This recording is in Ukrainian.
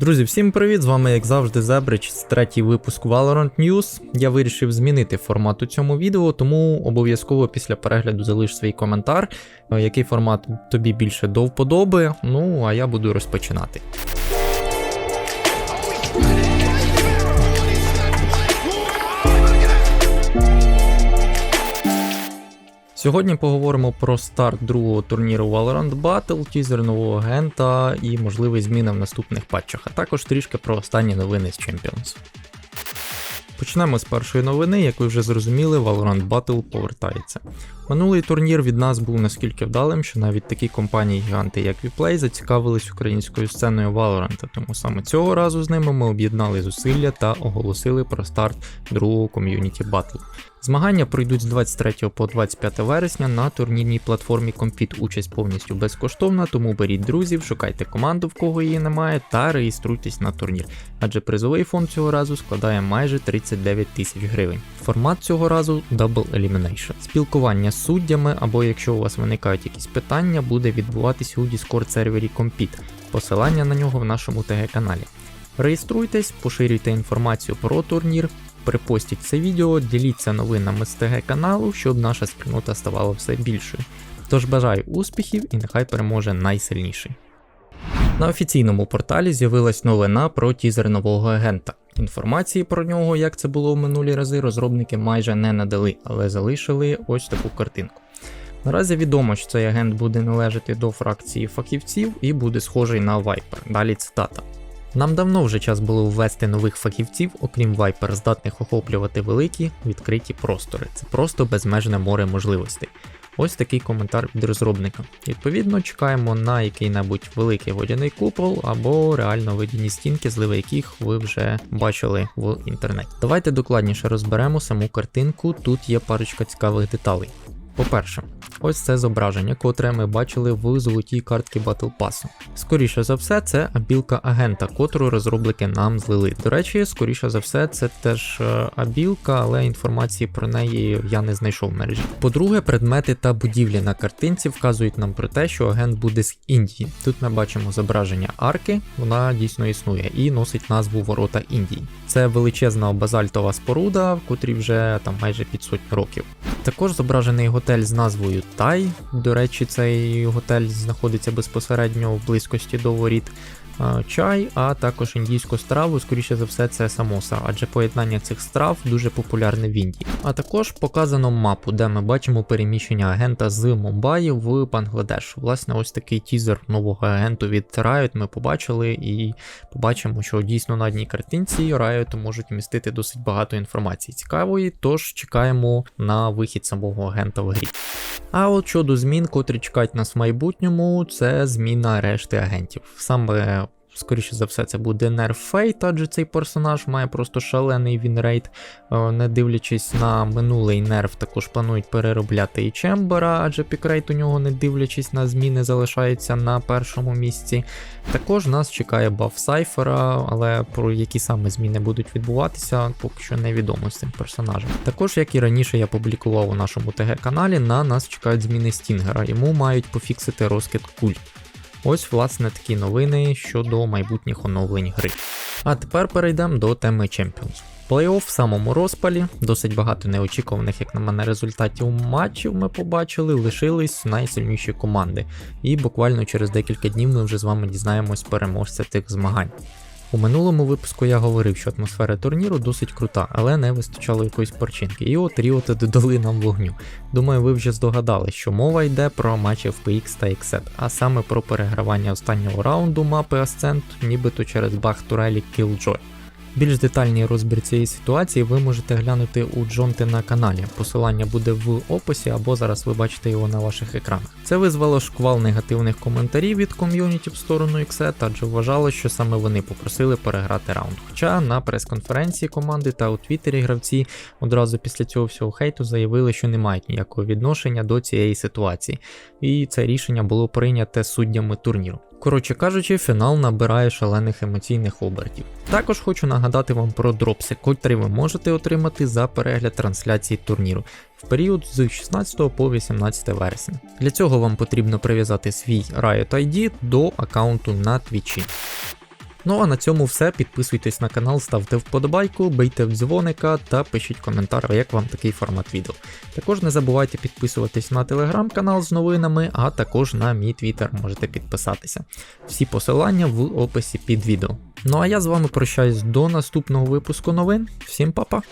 Друзі, всім привіт! З вами, як завжди, Зебрич, з третій випуск Valorant News. Я вирішив змінити формат у цьому відео, тому обов'язково після перегляду залиш свій коментар, е, який формат тобі більше до вподоби. Ну а я буду розпочинати. Сьогодні поговоримо про старт другого турніру Valorant Battle, тізер нового агента і можливі зміни в наступних патчах, а також трішки про останні новини з Champions. Почнемо з першої новини, як ви вже зрозуміли, Valorant Battle повертається. Минулий турнір від нас був наскільки вдалим, що навіть такі компанії-гіганти, як Vplay, зацікавились українською сценою Valorant, тому саме цього разу з ними ми об'єднали зусилля та оголосили про старт другого ком'юніті Battle. Змагання пройдуть з 23 по 25 вересня на турнірній платформі Compete. Участь повністю безкоштовна, тому беріть друзів, шукайте команду, в кого її немає, та реєструйтесь на турнір. Адже призовий фонд цього разу складає майже 39 тисяч гривень. Формат цього разу Double Elimination. Спілкування з суддями, або якщо у вас виникають якісь питання, буде відбуватись у Discord сервері Compete. Посилання на нього в нашому ТГ каналі. Реєструйтесь, поширюйте інформацію про турнір, Припостіть це відео, діліться новинами з ТГ каналу, щоб наша спільнота ставала все більшою. Тож бажаю успіхів і нехай переможе найсильніший. На офіційному порталі з'явилась новина про тізер нового агента. Інформації про нього, як це було в минулі рази, розробники майже не надали, але залишили ось таку картинку. Наразі відомо, що цей агент буде належати до фракції фахівців і буде схожий на Viper. Далі цитата. Нам давно вже час було ввести нових фахівців, окрім Viper, здатних охоплювати великі відкриті простори. Це просто безмежне море можливостей. Ось такий коментар від розробника. Відповідно, чекаємо на який-небудь великий водяний купол або реально видіні стінки, зливи яких ви вже бачили в інтернеті. Давайте докладніше розберемо саму картинку. Тут є парочка цікавих деталей. По-перше, ось це зображення, котре ми бачили в золотій картці Battle Pass. Скоріше за все, це абілка агента, котру розробники нам злили. До речі, скоріше за все, це теж е, абілка, але інформації про неї я не знайшов в мережі. По-друге, предмети та будівлі на картинці вказують нам про те, що агент буде з Індії. Тут ми бачимо зображення арки, вона дійсно існує і носить назву Ворота Індії. Це величезна базальтова споруда, в котрій вже там майже під сотню років. Також зображений готель з назвою Тай. До речі, цей готель знаходиться безпосередньо в близькості до воріт. Чай, а також індійську страву, скоріше за все, це самоса, адже поєднання цих страв дуже популярне в Індії. А також показано мапу, де ми бачимо переміщення агента з Мумбаї в Бангладеш. Власне, ось такий тізер нового агенту від Riot ми побачили і побачимо, що дійсно на одній картинці Riot можуть містити досить багато інформації цікавої, тож чекаємо на вихід самого агента в грі. А от щодо змін, котрі чекають нас в майбутньому, це зміна решти агентів. Саме Скоріше за все, це буде нерф Фейт, адже цей персонаж має просто шалений вінрейт. Е, не дивлячись на минулий нерф, також планують переробляти і Чембера, адже пікрейт у нього, не дивлячись на зміни, залишається на першому місці. Також нас чекає баф Сайфера, але про які саме зміни будуть відбуватися, поки що невідомо з цим персонажем. Також, як і раніше я публікував у нашому ТГ-каналі, на нас чекають зміни Стінгера, йому мають пофіксити розкид куль. Ось, власне, такі новини щодо майбутніх оновлень гри. А тепер перейдемо до теми Champions. Плей-офф в самому розпалі, досить багато неочікуваних, як на мене, результатів матчів ми побачили, лишились найсильніші команди. І буквально через декілька днів ми вже з вами дізнаємось переможця тих змагань. У минулому випуску я говорив, що атмосфера турніру досить крута, але не вистачало якоїсь порчинки. І от Ріоти додали нам вогню. Думаю, ви вже здогадали, що мова йде про матчі FPX та XZ, а саме про перегравання останнього раунду мапи Ascent, нібито через баг турелі Killjoy. Більш детальний розбір цієї ситуації ви можете глянути у Джонти на каналі. Посилання буде в описі або зараз ви бачите його на ваших екранах. Це визвало шквал негативних коментарів від ком'юніті в сторону XE, адже вважало, що саме вони попросили переграти раунд. Хоча на прес-конференції команди та у Твіттері гравці одразу після цього всього хейту заявили, що не мають ніякого відношення до цієї ситуації, і це рішення було прийняте суддями турніру. Коротше кажучи, фінал набирає шалених емоційних обертів. Також хочу нагадати вам про дропси, котрі ви можете отримати за перегляд трансляції турніру в період з 16 по 18 вересня. Для цього вам потрібно прив'язати свій Riot ID до аккаунту на Твічі. Ну а на цьому все. Підписуйтесь на канал, ставте вподобайку, бийте в дзвоника та пишіть коментар, як вам такий формат відео. Також не забувайте підписуватись на телеграм-канал з новинами, а також на мій твіттер можете підписатися. Всі посилання в описі під відео. Ну а я з вами прощаюсь до наступного випуску новин. Всім па-па!